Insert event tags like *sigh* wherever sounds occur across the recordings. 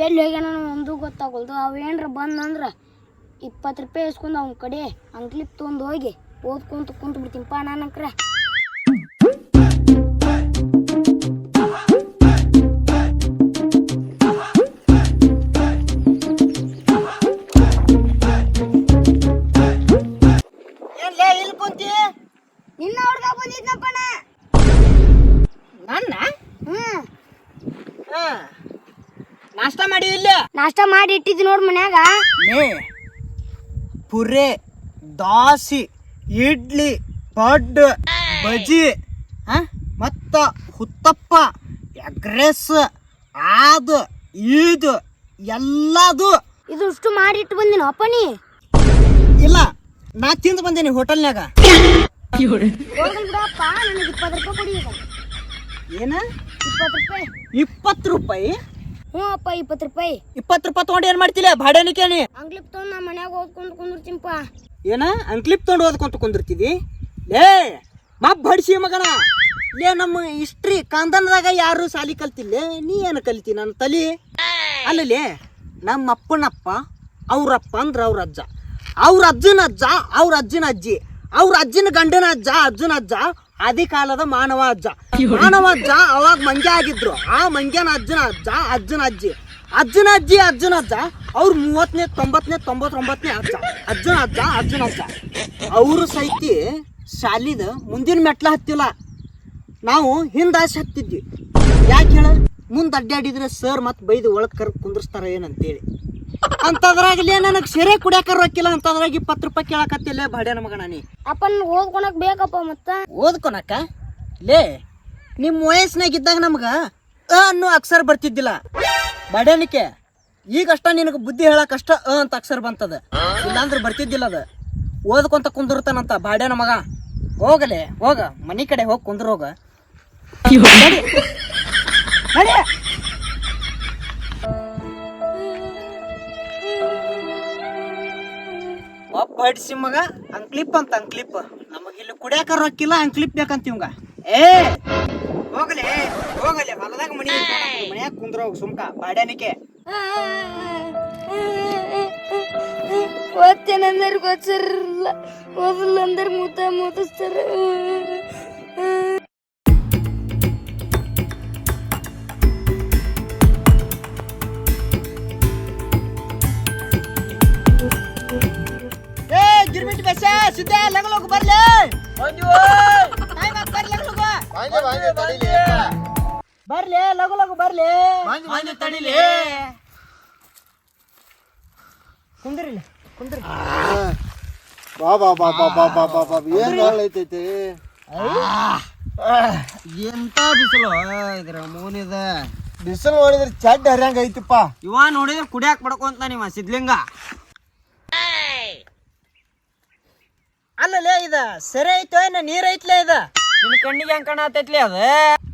ಎಲ್ಲಿ ಹೋಗ್ಯಾನ ಒಂದು ಗೊತ್ತಾಗಲ್ದು. ಅವು ಏನ್ರ ಬಂದಂದ್ರ ಇಪ್ಪತ್ತು ರೂಪಾಯಿ ಇಸ್ಕೊಂಡು ಅವನ ಕಡೆ ಅಂಕ್ಲಿಪ್ ತೊಗೊಂಡು ಹೋಗಿ ಓದ್ಕೊಂತ ಕುಂತು ಬಿಡ್ತೀನಿಪ್ಪ ನಾನಕ್ರೆ ನಿನ್ನ? ಹ್ಮ್. ಹಾ. ನಾಷ್ಟ ಮಾಡಿ ಇಲ್ಲ. ನಾಷ್ಟ ಮಾಡಿ ಇಟ್ಟಿದ್ದು ನೋಡ್ ಮನ್ಯಾಗ. ಲೇ ಪುರೆ ದಾಸಿ ಇಡ್ಲಿ ಪಡ್ ಬಜಿ ಮತ್ತ ಹುತ್ತಪ್ಪ ಎಗ್ರೆಸ್ ಆದು ಇದು ಎಲ್ಲದು. ಇದು ಇಷ್ಟು ಮಾಡಿ ಇಟ್ಟು ಬಂದಿನ ಅಪ್ಪನಿ ಇಲ್ಲ ನಾ ತಿಂದು ಬಂದೇನಿ ಹೋಟೆಲ್ನ್ಯಾಗ. ಬಿಡಪ್ಪ ನನಗೆ ಇಪ್ಪತ್ತು ರೂಪಾಯಿ ಕೊಡಿ ಈಗ. ಏನ? ಇಪ್ಪತ್ತು ರೂಪಾಯಿ. ಇಪ್ಪತ್ತು ರೂಪಾಯಿ? ಹ್ಞೂ ಅಪ್ಪ ಇಪ್ಪತ್ತು ರೂಪಾಯಿ. ಇಪ್ಪತ್ತು ರೂಪಾಯಿ ತೊಗೊಂಡು ಏನು ಮಾಡ್ತಿಲ್ಲ? ಭಾಡ್ಯಾನಿಕೇನಿ ಅಂಗ್ಲಿಪ್ ತೊಗೊಂಡು ನಾ ಮನ್ಯಾಗ ಓದ್ಕೊಂಡು ಕುಂದಿರ್ತೀನಪ್ಪ ಏನ? ಅಂಕ್ಲಿಪ್ ತೊಗೊಂಡು ಓದ್ಕೊಂತ ಕುಂದಿರ್ತಿದಿ? ಲೇ ಮಬ್ ಹಡ್ಸಿ ಮಗನ. ಲೇ ನಮ್ಮ ಹಿಸ್ಟ್ರಿ ಕಾಂದನದಾಗ ಯಾರು ಸಾಲಿ ಕಲ್ತಿಲ್ಲ? ನೀ ಏನು ಕಲಿತಿ ನನ್ನ ತಲಿ? ಅಲ್ಲಲೇ ನಮ್ಮ ಅಪ್ಪನಪ್ಪ ಅವ್ರಪ್ಪ ಅಂದ್ರ ಅವ್ರ ಅಜ್ಜ. ಅವ್ರ ಅಜ್ಜನ ಅಜ್ಜ ಅವ್ರ ಅಜ್ಜನ ಅಜ್ಜಿ. ಅವ್ರ ಅಜ್ಜನ ಗಂಡನ ಅಜ್ಜ ಅಜ್ಜನ ಅಜ್ಜ. ಆದಿ ಕಾಲದ ಮಾನವ ಅಜ್ಜ. ಮಾನವ ಅಜ್ಜ ಅವಾಗ ಮಂಗ್ಯ ಆಗಿದ್ರು. ಆ ಮಂಗ್ಯನ ಅಜ್ಜನ ಅಜ್ಜ ಅಜ್ಜನ ಅಜ್ಜಿ. ಅಜ್ಜನ ಅಜ್ಜಿ ಅಜ್ಜನ ಅಜ್ಜ. ಅವ್ರು ಮೂವತ್ತನೇ ತೊಂಬತ್ತನೇ ತೊಂಬತ್ತೊಂಬತ್ತನೇ ಅಜ್ಜ. ಅಜ್ಜನ ಅಜ್ಜ ಅಜ್ಜನ ಅಜ್ಜ. ಅವರು ಸೈತಿ ಶಾಲಿದ ಮುಂದಿನ ಮೆಟ್ಲ ಹತ್ತಿಲ್ಲ. ನಾವು ಹಿಂದಾಸೆ ಹತ್ತಿದ್ವಿ. ಯಾಕೆ ಹೇಳ? ಮುಂದೆ ಅಡ್ಡಾಡಿದ್ರೆ ಸರ್ ಮತ್ತೆ ಬೈದು ಒಳಗೆ ಕರ್ ಕುಂದಿರ್ಸ್ತಾರ ಏನಂತೇಳಿ. ಅಂತದ್ರಾಗಲೇ ನನಗೆ ಸೀರೆ ಕುಡಿಯಾಕ ರೊಕ್ಕಿಲ್ಲ ಅಂತದ್ರಾಗ ಇಪ್ಪತ್ತು ರೂಪಾಯಿ ಕೇಳಕತ್ತಿಲ್ಲ ಬಾಡ್ಯಾನ ಮಗನ ನೀ. ಅಪ್ಪ ನನಗೆ ಓದ್ಕೊಳಕ್ ಬೇಕಪ್ಪ ಮತ್ತ? ಓದ್ಕೊನಕ ಲೇ ನಿಮ್ಮ ವಯಸ್ಸಿನಾಗ ಇದ್ದಾಗ ನಮ್ಗೆ ಅ ಅನ್ನೋ ಅಕ್ಷರ ಬರ್ತಿದ್ದಿಲ್ಲ. ಬಾಡ್ಯಾನಿಕೆ ಈಗಷ್ಟ ನಿನಗೆ ಬುದ್ಧಿ ಹೇಳಕ್ ಅಷ್ಟ ಅ ಅಂತ ಅಕ್ಷರ ಬಂತದ. ಇಲ್ಲಾಂದ್ರೆ ಬರ್ತಿದ್ದಿಲ್ಲ ಅದ. ಓದ್ಕೊಂತ ಕುಂದಿರ್ತಾನಂತ ಬಾಡ್ಯಾನ ಮಗ. ಹೋಗಲೆ ಹೋಗ ಮನಿ ಕಡೆ ಹೋಗಿ ಕುಂದ್ರ ಹೋಗ ಒಬ್ಬ ಹಡ್ಸಿ ಮಗ ಕ್ಲಿಪ್ ಅಂತ ಕ್ಲಿಪ್ ನಮಗ ಇಲ್ಲಿ ಕುಡಿಯಾಕ ರೊಕ್ಕಿಲ್ಲ ಕ್ಲಿಪ್ ಬೇಕಂತ ಇವಂಗ. ಏ, ಹೋಗಲೆ ಹೋಗಲೆ, ಹೊಲದಾಗ ಮನಿ ಮನ್ಯಾಗ ಕುಂದ್ರ ಹೋಗ, ಸುಮ್ಕ, ಬಾಡ್ಯಾನಿಕೆ. ಓದ್ತೇನಂದ್ರೆ ಗೊತ್ತಿರಲ್ಲ ಓದಲ್ಲ ಅಂದ್ರೆ ಮೂತ ಮೂತಿಸ್ತಾರ. ಸಿದ್ದೆ ಲಗಲೋಗ ಬರ್ಲೆ. ಬರ್ಲಿ ಲಗಲೋಗ ಬರ್ಲಿ ಲಗು ಲಗು ಬರ್ಲಿ ತಡಿಲಿ. ಕುಂದ್ರಿಲ್ಲ ಕುಂದ್ರಿ ಬಾ ಬಾ ಬಾ ಬಾ ಬಾ ಬಾ ಬಾ ಬಾ ಏನ್ ಐತೈತಿ? ಎಂತ ಬಿಸಿಲು? ಇದ್ರ ಮೂನಿದ. ಬಿಸಿಲು ನೋಡಿದ್ರೆ ಚಡ್ಡ ಹರಿಯಂಗ ಐತಿಪ್ಪ. ಇವ ನೋಡಿದ್ರೆ ಕುಡಿಯಾಕ್ ಬಡ್ಕೊಂತ ನಿಮ್ಮ ಸಿದ್ಲಿಂಗ. ಅಲ್ಲಲೇ ಇದ? ಸರಿ ಐತೋ ಏನ ನೀರ್ ಐತ್ಲೇ ಇದ? ನಿನ್ ಕಣ್ಣಿಗೆ ಹೆಂಗ್ ಕಾಣತೈತ್ಲಿ ಅದ?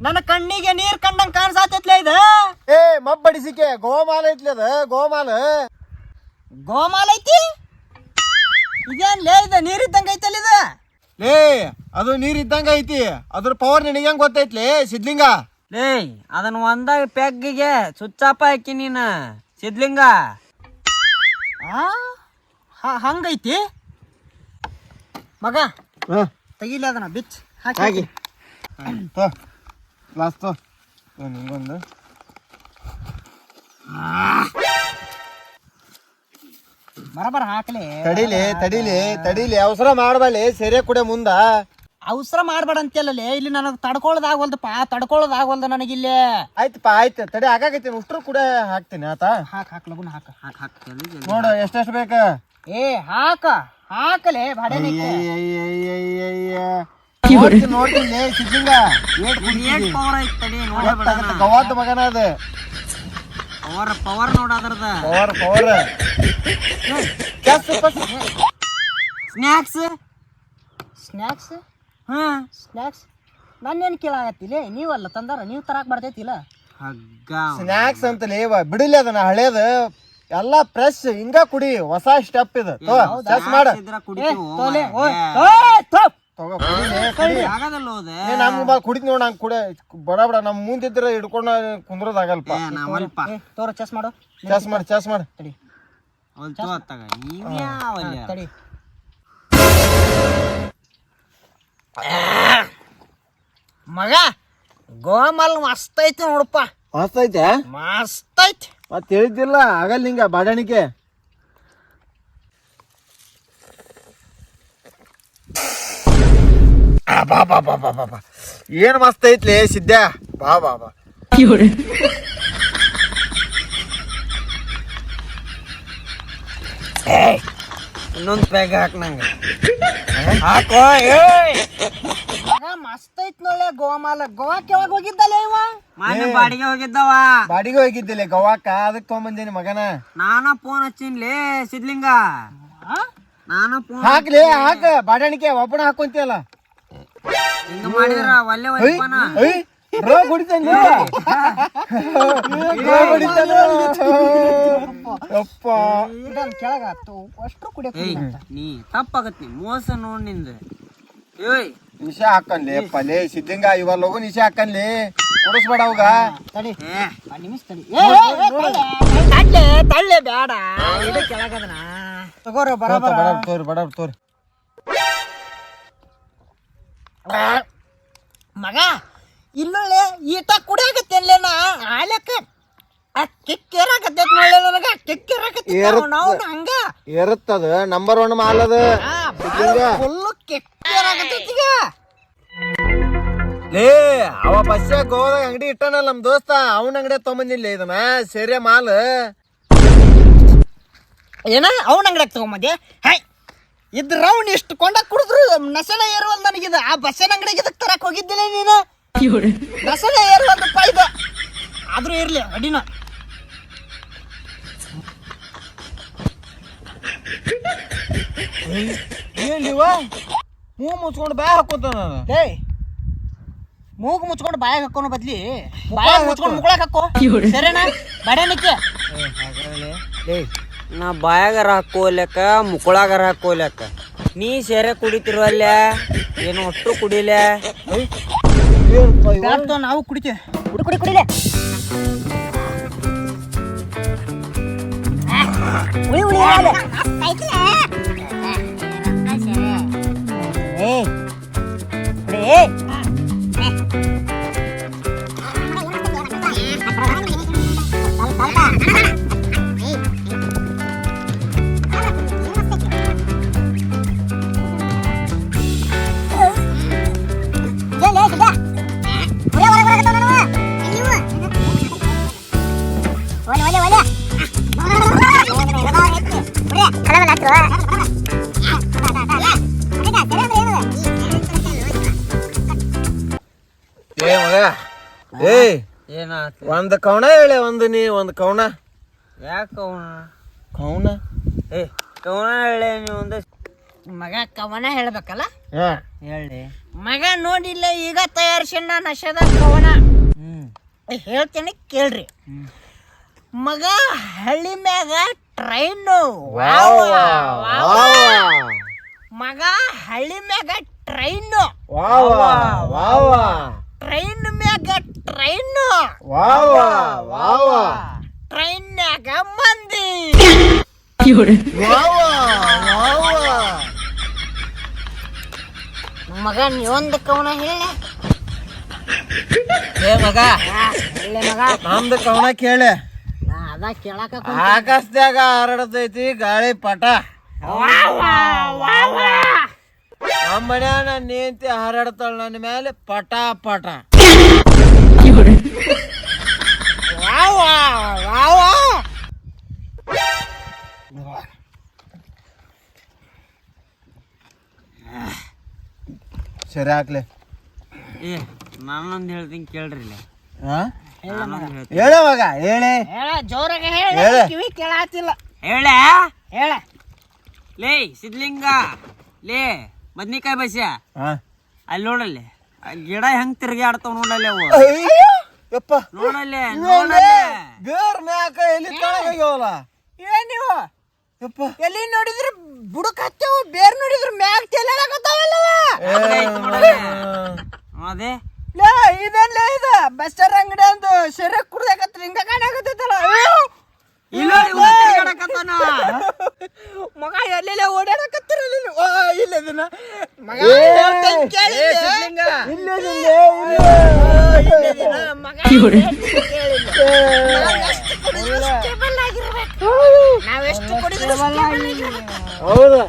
ನನ್ನ ಕಣ್ಣಿಗೆ ನೀರ್ ಕಂಡಂಗ್ ಕಾಣಿಸತೈತ್ಲೇ ಇದ? ಏ ಮಬ್ಬಡಿಸಿಕೆ ಗೋಮಾಲ ಐತ್ಲಿ ಅದ? ಗೋಮಾಲ. ಗೋಮಾಲ ಐತಿ? ಇದೇನ್ ಲೇ ಇದ? ನೀರ್ ಇದ್ದಂಗ ಐತಲ್ಲ ಇದ? ಲೇ ಅದು ನೀರ್ ಇದ್ದಂಗ ಐತಿ. ಅದ್ರ ಪವರ್ ನಿನಗೆ ಹೆಂಗ್ ಗೊತ್ತೈತ್ಲಿ ಸಿದ್ಲಿಂಗ? ಲೇ ಅದನ್ನ ಒಂದಾಗ ಪೆಗ್ಗಿಗೆ ಸುಚ್ಚಾಪ ಹಾಕಿ ನೀನ ಸಿದ್ಲಿಂಗ. ಹಂಗೈತಿ? ಮಗ ಹಾ. ತೆಗಿಲ ಅದನ್ನ ಬಿಚ್ ಹಾಗೆ ಹಾಕಿ. ತೋ ಗ್ಲಾಸ್ ತೋ. ತೋ ನಿಂಗೊಂದು ಬರಬರ ಹಾಕ್ಲಿ. ತಡಿಲಿ ತಡಿಲಿ ತಡಿಲಿ ಅವಸರ ಮಾಡಬಾಲಿ ಸೆರೆ ಕುಡೆ ಮುಂದ. ಅವಸರ ಮಾಡ್ಬೇಡ ಅಂತೆಲ್ಲಲೇ ಇಲ್ಲಿ ನನಗೆ ತಡ್ಕೊಳ್ಳೋದಾಗವಲ್ದಪ್ಪ ತಡ್ಕೊಳ್ಳೋದಾಗವಲ್ದ ನನಗಿಲ್ಲಿ. ಆಯ್ತಪ್ಪ ಆಯ್ತು ತಡಿ ಹಾಕಾಕೈತಿ ಉಷ್ಟ್ರು ಕೂಡ ಹಾಕ್ತೀನಿ ಆತ? ಹಾಕ್ ಹಾಕ್ ಲಗುನ್ ಹಾಕ ಹಾಕ್ ಹಾಕ್. ನೋಡು ಎಷ್ಟೆಷ್ಟು ಬೇಕ? ಏ ಹಾಕ. ಹಾಕಲೇ ಬಾಡೇನಿ ನೋಡ್ತೀನಿ ಸಿದ್ಲಿಂಗ ಏಟ್ ಪವರ್ ಐತ್ ತಡಿ ನೋಡೇ ಗೊತ್ತಾಗತ್ತೆ ಗವಾದ ಮಗನ ಅದ. ಪವರ್ ಪವರ್ ನೋಡ ಅದ್ರದ ಪವರ್ ಪವರ್ ಸ್ನ್ಯಾಕ್ಸ್ ಸ್ನ್ಯಾಕ್ಸ್ ಹಾ. ಸ್ನ್ಯಾಕ್ಸ್ ನನ್ನೇನು ಕೇಳಾಗತ್ತಿಲ್ಲ ನೀವಲ್ಲ ತಂದಾರ ನೀವು ತರಾಕ್ ಬರ್ತೈತಿಲ್ಲ? ಹಗ್ಗ. ಸ್ನಾಕ್ಸ್ ಅಂತಲೇ ಬಿಡಿಲ್ಲ ಬಿಡಿಲಿ ಅದನ್ನ ಹಳೇದ. ಎಲ್ಲಾ ಫ್ರೆಶ್ ಹಿಂಗ ಕುಡಿ ಹೊಸ ಸ್ಟೆಪ್ ಇದು. ತೋ ಚೆಸ್ ಮಾಡ. ಇದ್ರ ಕುಡಿತೀವಿ. ಓಯ್, ಓಯ್, ತೋ. ತಗೋ ಕುಡಿಲೆ, ಕುಡಿ. ಆಗದಲ್ಲ ಹೋದೆ? ಏ ನಮ್ ಬಾ ಕುಡಿದ್ ನೋಡ್ ನಂಗ್ ಕುಡ ಬಡ ಬಡ ನಮ್ ಮುಂದಿದ್ರೆ ಹಿಡ್ಕೊಂಡ ಕುಂದ್ರದಾಗಲ್ಪ. ಆಗಲ್ಪ ತೋರ ಚೆಸ್ ಮಾಡು. ಚಾಸ್ ಮಾಡಿ ಚಾಸ್ ಮಾಡಿ. ತಡಿ. ಮಗ ಗೋಮಲ್ ಮಸ್ತ್ ಐತಿ ನೋಡಪ್ಪ. ಮಸ್ತ್ ಐತೆ? ಮಸ್ತ್ ಐತಿ. ಮತ್ ಹೇಳಿದ್ದಿಲ್ಲ ಆಗಲ್ಲ ಹಿಂಗ ಬಾಡಾಣಿಕೆ. ಆ, ಬಾ ಬಾ ಬಾ ಬಾ ಏನ್ ಮಸ್ತ್ ಐತ್ಲಿ ಸಿದ್ಧ ಬಾ ಬಾ ಬಾ. ಇನ್ನೊಂದ್ ಪ್ಯಾಗ್ ಹಾಕ್ ನಂಗೆ. ಹಾಕೋ ಮಗ ಮಸ್ತ್ ಐತಿ ನೋಡ್ಲೆ ಗೋವಾ ಗೋವಾಕ್ ಯಾವಾಗ ಹೋಗಿದ್ದಲ್ಲ ಇವ? ಮೊನ್ನೆ ಬಾಡಿಗೆ ಹೋಗಿದ್ದವ. ಬಾಡಿಗೆ ಹೋಗಿದ್ದಿಲ್ಲ ಗೋವಾಕ ಅದಕ್ ತಗೊಂಬಂದೇನಿ ಮಗನ. ನಾನ ಫೋನ್ ಹಚ್ಚಿನ್ಲಿ ಸಿದ್ಲಿಂಗ. ನಾನ ಫೋನ್ ಹಾಕ್ಲಿ ಹಾಕ. ಬಾಡಾಣಿಕೆ ಒಬ್ಬನ ಹಾಕೊಂತಿಯಲ್ಲ. ಹಿಂಗ ಮಾಡಿದ್ರ ಒಲ್ಲೆ ಒಯ್ಯಪ್ಪನ. ರೋ ಕುಡಿತಾನೆ ರೋ ಕುಡಿತಾನೆ ಯಪ್ಪ. ಇದನ್ ಕೆಳಗ ಅಷ್ಟು ಕುಡಿಯಕ್ ಏಯ್ ನೀ ತಪ್ಪಾಗತ್ ನೀ ಮೋಸ ನೋಡ್ನಿಂದ. ಏಯ್. ನಿಶಾ ಹಾಕನ್ಲಿ ಪಲೆ ಸಿದ್ದಿಂಗ ಇವ ಲಗು ನಿಶಾ ಹಾಕನ್ಲಿ. ಕುಡಿಸ್ಬೇಡ ಅವಾಗ. ತಡಿ. ಒಂದ್ ನಿಮಿಷ ತಡಿ. ತಳ್ಳೆ ತಳ್ಳೆ ಬೇಡ. ಇದು ಕೆಳಗದನ? ತಗೋರಿ ಬರಬರ ತೋರಿ ಬಡ ತೋರಿ. ಮಗ ಇಲ್ಲೊಳ್ಳೆ ಈಟ ಕುಡಿಯಾಗತ್ತೆ ನಾ? ಆಲಕ್ಕ ಕಿಕ್ಕಿರಾಕತ್ತೈತ್ ನೋಡ್ಲೆ ನನಗ. ನಾವು ಹಂಗ. ಇರುತ್ತದ ನಂಬರ್ ಒನ್ ಮಾಲ್ ಅದ. ಸಿದ್ದಿಂಗ ಈಗ ಲೇ ಅವ ಬಸ್ಸ ಗೋದಾಗ ಅಂಗಡಿ ಇಟ್ಟಾನಲ್ಲ ನಮ್ ದೋಸ್ತ ಅವನ ಅಂಗಡಿ ತಗೊಂಬಂದಿಲ್ಲ ಇದನ್ನ ಸೇರೆ ಮಾಲ್. ಏನ ಅವನ ಅಂಗಡಿಯಾಗ ತಗೊಂಬಂದೆ ಹಾಯ್ ಇದ್ ರೌಂಡ್ ಇಷ್ಟು ಕೊಂಡ ಕುಡಿದ್ರು ನಸನ ಏರುವಲ್ ನನಗಿದ. ಆ ಬಸ್ಸನ ಅಂಗಡಿಗೆ ಇದಕ್ಕೆ ತರಕ್ ಹೋಗಿದ್ದಿಲ್ಲ ನೀನು? ನಸನ ಏರುವಲ್ದಪ್ಪ ಇದು. ಆದ್ರೂ ಇರ್ಲಿ ಅಡಿನ. ಏನಿವ ಹೂ ಮುಚ್ಕೊಂಡು ಬಾಯ್ ಹಾಕೋತ ನಾನು. ಏಯ್ ಮೂಗು ಮುಚ್ಕೊಂಡು ಬಾಯಾಗ ಹಾಕೋನ ಬದ್ಲಿ. ಬಾಯಾಗ ಮುಚ್ಕೊಂಡು ಮುಗಳಾಗ ಹಾಕೋ. *laughs* ಸರಿನಾ? ಬಡನಿಕ್ಕೆ ನಾ ಬಾಯಾಗರ ಹಾಕೋಲ್ಯಾಕ ಮುಕ್ಕಳಾಗರ ಹಾಕೋಲ್ಯಾಕ ನೀ ಸೇರೆ ಕುಡಿತಿರುವಲ್ಲ ಏನು ಅಷ್ಟು ಕುಡಿಲೆ ನಾವು ಕುಡಿತೀವಿ. ಕುಡಿ ಕುಡಿ ಕುಡಿಲೆ. ಉಳಿ ಉಳಿ Mm-hmm. ಒಂದ್ ಕವಣ ಹೇಳಿ ಒಂದು ನೀ ಒಂದ್ ಕವಣ ಯಾಕ ಕವನ ಕವಣ ಏ ಕವನ ಹೇಳಿ ನೀ ಒಂದು ಮಗ ಕವನ ಹೇಳ್ಬೇಕಲ್ಲ? ಹಾ. ಹೇಳಿ ಮಗ ನೋಡಿಲ್ಲ ಈಗ ತಯಾರಿಸಿನ ನಶದ ಕವನ. ಹೇಳ್ತೇನೆ ಹೇಳ್ತೀನಿ ಕೇಳ್ರಿ. ಮಗ ಹಳ್ಳಿ ಮ್ಯಾಗ ಟ್ರೈನು ಮಗ ಹಳ್ಳಿ ಮ್ಯಾಗ ಟ್ರೈನು. ವಾವಾ ವಾವಾ. ಟ್ರೈನ್ ಮ್ಯಾಗ ಟ್ರೈನು. ವಾವಾ ವಾವಾ ಟ್ರೈನ್ಯಾಗ ಮಂದಿ. ವಾವಾ ವಾವಾ ಮಗ ನೀವೊಂದು ಕವನ ಹೇಳಿ ಏ ಮಗ. ಹೇಳಿ ಮಗ. ನಮ್ದು ಕವನ ಕೇಳೆ. ನಾ ಅದ ಕೇಳಾಕ ಆಕಾಶದಾಗ ಹರಡತೈತಿ ಗಾಳಿ ಪಟ. ನಮ್ಮ ಮನ್ಯಾಗ ನನ್ನ ನೇಂತಿ ಹಾರಾಡ್ತಾಳ ನನ್ನ ಮೇಲೆ ಪಟ ಪಟ. ಸರಿ ಹಾಕ್ಲೆ. ಏ ನಾನೊಂದು ಹೇಳ್ತೀನಿ ಕೇಳ್ರಿ ಇಲ್ಲಿ. ಹಾ ನಾನೊಂದ್ ಹೇಳ್ತೀನಿ. ಹೇಳ ಮಗ ಹೇಳಿ. ಹೇಳ ಜೋರಾಗ ಹೇಳ ಹೇಳ. ಕಿವಿ ಕೇಳಾತಿಲ್ಲ. ಹೇಳ. ಹೇಳ. ಲೇ ಸಿದ್ಲಿಂಗ ಲೇ ಬದ್ನಿಕಾಯಿ ಬಸ್ಯ? ಹಾ ಅಲ್ಲಿ ನೋಡಲ್ಲಿ. ಗಿಡ ಹೆಂಗ್ ತಿರ್ಗಾಡ್ತಾವ ನೋಡಲ್ಲೇ ಅವು? ಯಪ್ಪ. ನೋಡಲ್ಲೇ ನೋಡಲ್ಲಿ. ಬೇರ್ ಮ್ಯಾಕ ಎಲ್ಲಿ ಕೆಳಗಾಗ್ಯಾವಲ್ಲ ಏನ್ ನೀವು ಯಪ್ಪ. ಎಲ್ಲಿ ನೋಡಿದ್ರು ಬುಡಕ್ ಹತ್ತೇವು ಬೇರ್ ನೋಡಿದ್ರು ಮ್ಯಾಗ ತೆಲಾಗತ್ತಾವಲ್ಲವ ಅದೇ ಲೇ ಇದೆಲ್ಲ ಇದು ಬಸ್ಸರ್ ಅಂಗಡಿ ಅಂದು ಸೆರೆ ಕುಡ್ದಾಕತ್ರ ಹಿಂಗ ಕಾಣಾಕತ್ತೈತಲ್ಲ ಅಯ್ಯೋ! ಇಲ್ಲ ಮಗ ಎಲ್ಲೆಲ್ಲ ಓಡಾಡಕತ್ತಿರಲ್ಲ ನೀವು. ಆ, ಇಲ್ಲ ಇದನ್ನ ಮಗ ಏ, ಹೇಳ್ತೇನ್ ಕೇಳಿ ಏ, ಇಲ್ಲಿ. ಸಿದ್ಲಿಂಗ. ಇಲ್ಲೇ ಇಲ್ಲೇ, ಇಲ್ಲೇ. ಇಲ್ಲ ಇದನ್ನ ಮಗ ಹೇಳ್ತೇನ್ ಕೇಳಿಲ್ಲ. ನಾವೆಷ್ಟು ಕುಡಿದ್ರು stable ಆಗಿರ್ಬೇಕು. ನಾವೆಷ್ಟು ಕುಡಿದ್ರು stable ಆಗಿರ್ಬೇಕು. ಹೌದು.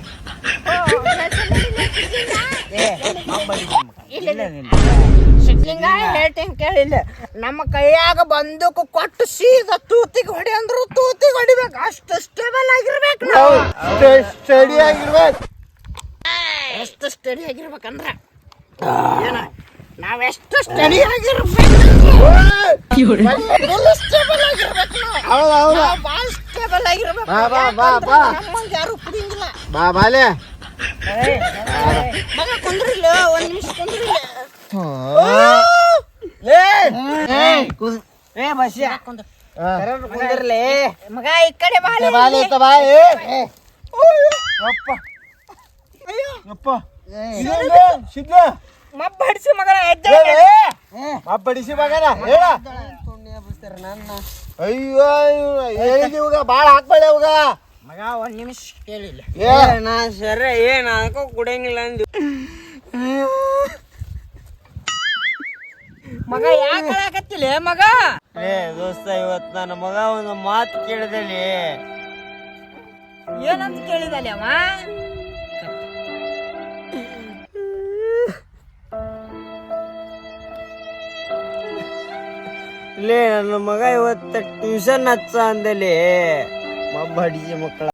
ಸಿದ್ಲಿಂಗ ಹೇಳ್ತೀನಿ ಕೇಳಿಲ್ಲ ನಮ್ಮ ಕೈಯಾಗ ಬಂದೂಕು ಕೊಟ್ಟು ಸೀದಾ ತೂತಿಗೆ ಹೊಡಿ ಅಂದ್ರು ತೂತಿಗೆ ಹೊಡಿಬೇಕು ಅಷ್ಟು ಸ್ಟೇಬಲ್ ಆಗಿರ್ಬೇಕು ನಾವು ಸ್ಟಡಿ ಆಗಿರ್ಬೇಕು ಎಷ್ಟು ಸ್ಟಡಿ ಆಗಿರ್ಬೇಕಂದ್ರ ಏನ ನಾವೆಷ್ಟು ಸ್ಟಡಿ ಆಗಿರ್ಬೇಕು ಸ್ಟೇಬಲ್ ಆಗಿರ್ಬೇಕು ನಾವು ಹೌದು ಹೌದು. ನಾವು ಭಾಳ ಸ್ಟೇಬಲ್ ಆಗಿರ್ಬೇಕು. ಬಾ, ಬಾ, ಬಾ, ಬಾ. ನಮ್ಮಂಗೆ ಯಾರು ಕುಡಿಯಂಗಿಲ್ಲ ಬಾ ಬಾಲೆ ಮಗ ಕುಂದ್ರಿಲ್ಲ ಒಂದು ನಿಮಿಷ ಕುಂದ್ರಿಲ್ಲ. ಏ ಬಸ್ಯ. ಕುಂದ್ರ ಕುಂದಿರ್ಲಿ. ಮಗ ಈ ಕಡೆ ಬಾಲೆ ಬಾಲೆ ಐತ ಬಾ ಏ. ಯಪ್ಪ. ಯಪ್ಪ. ಇದೇನ್ಲೇ? ಸಿದ್ಲ ಮಬ್ಬ ಹಡಿಸಿ ಮಗನ ಎದ್ದೆ ಬಡಿಸಿ ಮಗನ ಹೇಳ. ಅಯ್ಯೋ ಹೇಳಿದ್ ಇವಾಗ ಬಾಳ ಹಾಕ್ಬೇಡ ಇವಾಗ ಮಗ ಒಂದ್ ನಿಮಿಷ ಕೇಳಿಲ್ಲ. ನಾ ಸರ ಏನ್ ಅದಕ್ಕೂ ಕುಡಿಯಂಗಿಲ್ಲ ಅಂದು. ಮಗ ಯಾಕೆ ಹೇಳಕತ್ತಿಲ್ಲ ಮಗ? ಏ ದೋಸ್ತ ಇವತ್ ನನ್ನ ಮಗ ಒಂದು ಮಾತು ಕೇಳಿದಲ್ಲಿ ಏನಂತ ಕೇಳಿದಲ್ಲಿ ಅವ? ಲೇ ನನ್ನ ಮಗ ಇವತ್ತು ಟ್ಯೂಷನ್ ಹಚ್ಚ ಅಂದಲೇ. ಮಬ್ಬ ಅಡಿಗೆ ಮಕ್ಕಳ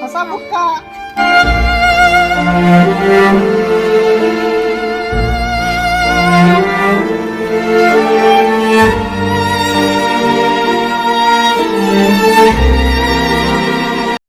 ಹೊಸ ಬುಕ್ಕ